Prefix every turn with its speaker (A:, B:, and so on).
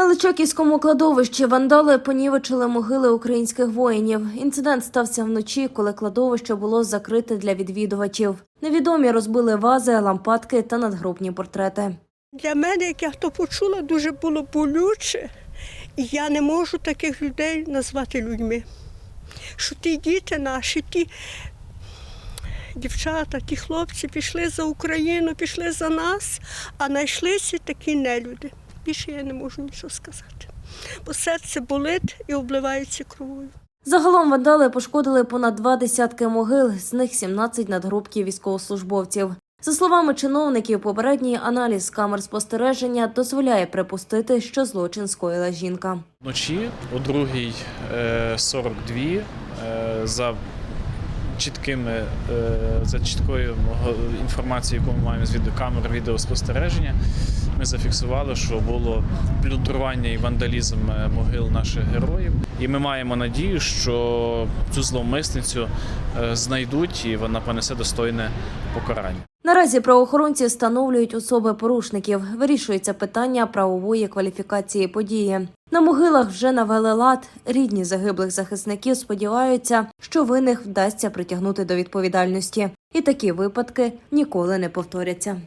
A: На Личаківському кладовищі вандали понівечили могили українських воїнів. Інцидент стався вночі, коли кладовище було закрите для відвідувачів. Невідомі розбили вази, лампадки та надгробні портрети.
B: Для мене, як я то почула, дуже було болюче. Я не можу таких людей назвати людьми. Що ті діти наші, ті дівчата, ті хлопці пішли за Україну, пішли за нас, а знайшлися такі нелюди. Більше я не можу нічого сказати. Бо серце болить і обливається кровою.
A: Загалом вандали пошкодили понад два десятки могил, з них 17 надгробків військовослужбовців. За словами чиновників, попередній аналіз камер спостереження дозволяє припустити, що злочин скоїла жінка.
C: Вночі о 2.42 е, за чіткими е, за чіткою інформацією, яку ми маємо з відеокамер відеоспостереження, ми зафіксували, що було плюндрування і вандалізм е, могил наших героїв. І ми маємо надію, що цю зловмисницю е, знайдуть і вона понесе достойне покарання.
A: Наразі правоохоронці встановлюють особи порушників. Вирішується питання правової кваліфікації події. На могилах вже навели лад. Рідні загиблих захисників сподіваються, що винних вдасться притягнути до відповідальності, і такі випадки ніколи не повторяться.